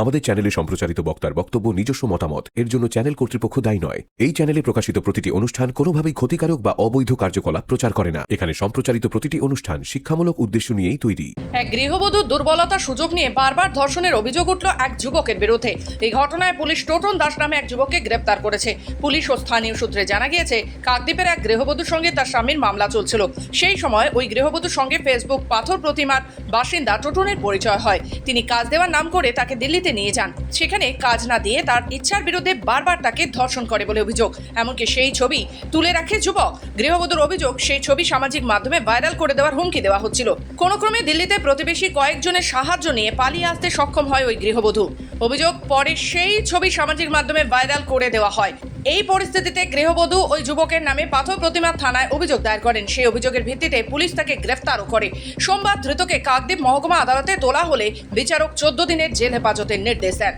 আমাদের চ্যানেলে সম্প্রচারিত বক্তার বক্তব্য, নিজস্ব মতামত, এর জন্য চ্যানেল কর্তৃপক্ষ দায়ী নয়। এই চ্যানেলে প্রকাশিত প্রতিটি অনুষ্ঠান কোনোভাবেই ক্ষতিকারক বা অবৈধ কার্যকলাপ প্রচার করে না। এখানে সম্প্রচারিত প্রতিটি অনুষ্ঠান শিক্ষামূলক উদ্দেশ্য নিয়েই তৈরি। এক গৃহবধূর দুর্বলতার সুযোগ নিয়ে বারবার ধর্ষণের অভিযোগ উঠল এক যুবকের বিরুদ্ধে। এই ঘটনায় পুলিশ টোটন দাস নামে এক যুবককে গ্রেপ্তার করেছে। পুলিশ ও স্থানীয় সূত্রে জানা গিয়েছে, কাকদ্বীপের এক গৃহবধূর সঙ্গে তার স্বামীর মামলা চলছিল। সেই সময় ওই গৃহবধূর সঙ্গে ফেসবুক পাথর প্রতিমার বাসিন্দা টোটনের পরিচয় হয়। তিনি কাজ দেওয়ার নাম করে তাকে দিল্লিতে নিয়ে যান। সেখানে কাজ না দিয়ে তার ইচ্ছার বিরুদ্ধে বারবার তাকে ধর্ষণ করে বলে অভিযোগ। এমনকি সেই ছবি তুলে রাখে যুবক। গৃহবধূর অভিযোগ, সেই ছবি সামাজিক মাধ্যমে ভাইরাল করে দেওয়ার হুমকি দেওয়া হচ্ছিল। কোনো ক্রমে দিল্লিতে প্রতিবেশী কয়েকজনের সাহায্য নিয়ে পালিয়ে আসতে সক্ষম হয় ওই গৃহবধূ। অভিযোগ, পরে সেই ছবি সামাজিক মাধ্যমে ভাইরাল করে দেওয়া হয়। এই পরিস্থিতিতে গৃহবধূ ওই যুবকের নামে পাথর প্রতিমা থানায় অভিযোগ দায়ের করেন। সেই অভিযোগের ভিত্তিতে পুলিশ তাকে গ্রেফতারও করে। সোমবার ধৃতকে কাকদ্বীপ মহকুমা আদালতে তোলা হলে বিচারক চোদ্দ দিনের জেল হেফাজতের নির্দেশ দেন।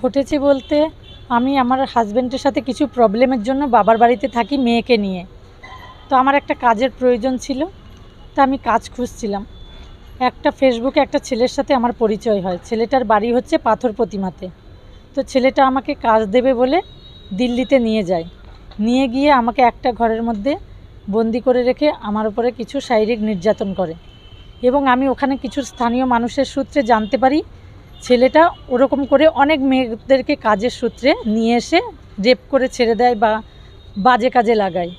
ঘটেছে বলতে আমি আমার হাজব্যান্ডের সাথে কিছু প্রবলেমের জন্য বাবার বাড়িতে থাকি মেয়েকে নিয়ে। তো আমার একটা কাজের প্রয়োজন ছিল, তা আমি কাজ খুঁজছিলাম। একটা ফেসবুকে একটা ছেলের সাথে আমার পরিচয় হয়। ছেলেটার বাড়ি হচ্ছে পাথর প্রতিমাতে তো ছেলেটা আমাকে কাজ দেবে বলে দিল্লিতে নিয়ে যায়। নিয়ে গিয়ে আমাকে একটা ঘরের মধ্যে বন্দি করে রেখে আমার উপরে কিছু শারীরিক নির্যাতন করে। এবং আমি ওখানে কিছু স্থানীয় মানুষের সূত্রে জানতে পারি ছেলেটা ওরকম করে অনেক মেয়েদেরকে কাজের সূত্রে নিয়ে এসে রেপ করে ছেড়ে দেয় বা বাজে কাজে লাগায়।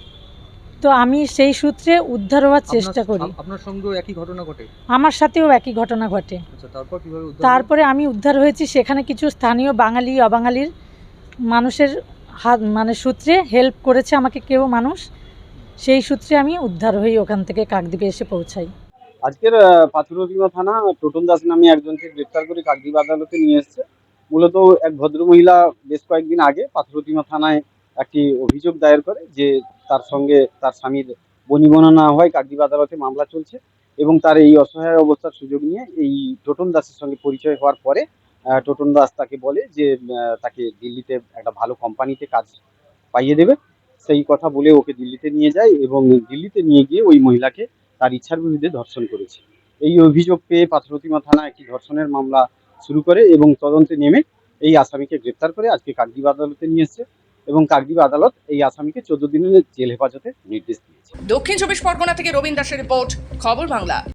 তো আমি সেই সূত্রে উদ্ধার হওয়ার চেষ্টা করি। আপনার সঙ্গেও একই ঘটনা ঘটে? আমার সাথেও একই ঘটনা ঘটে। আচ্ছা তারপর কীভাবে তারপরে আমি উদ্ধার হয়েছি সেখানে কিছু স্থানীয় বাঙালি অবাঙালির মানুষের হাত মানে সূত্রে হেল্প করেছে আমাকে কেউ মানুষ, সেই সূত্রে আমি উদ্ধার হই, ওখান থেকে কাকদ্বীপে এসে পৌঁছাই। আজকের পাথরদিমা থানা টোটন দাস নামে একজনকে গ্রেপ্তার করে কাকদ্বীপ আদালতে নিয়ে এসেছে। মূলত এক ভদ্রমহিলা বেশ কয়েকদিন আগে পাথরদিমা থানায় একটি অভিযোগ দায়ের করে যে তার সঙ্গে তার স্বামীর বনিবনা না হয় কাকদ্বীপ আদালতে মামলা চলছে এবং তার এই অসহায় অবস্থার সুযোগ নিয়ে এই টোটন দাসের সঙ্গে পরিচয় হওয়ার পরে টোটন দাস তাকে বলে যে তাকে দিল্লিতে একটা ভালো কোম্পানিতে কাজ পাইয়ে দেবে। সেই কথা বলে ওকে দিল্লিতে নিয়ে যায় এবং দিল্লিতে নিয়ে গিয়ে ওই মহিলাকে তার ইচ্ছার বিরুদ্ধে ধর্ষণ করেছে। এই অভিযোগ পেয়ে পাথরতিমা থানা একটি ধর্ষণের মামলা শুরু করে এবং তদন্তে নেমে এই আসামিকে গ্রেপ্তার করে আজকে কাকদ্বীপ আদালতে নিয়ে এসেছে এবং কাকদ্বীপ আদালত এই আসামিকে চোদ্দ দিনের জেল হেফাজতে নির্দেশ দিয়েছে। দক্ষিণ চব্বিশ পরগনা থেকে রবীন দাসের রিপোর্ট, খবর বাংলা।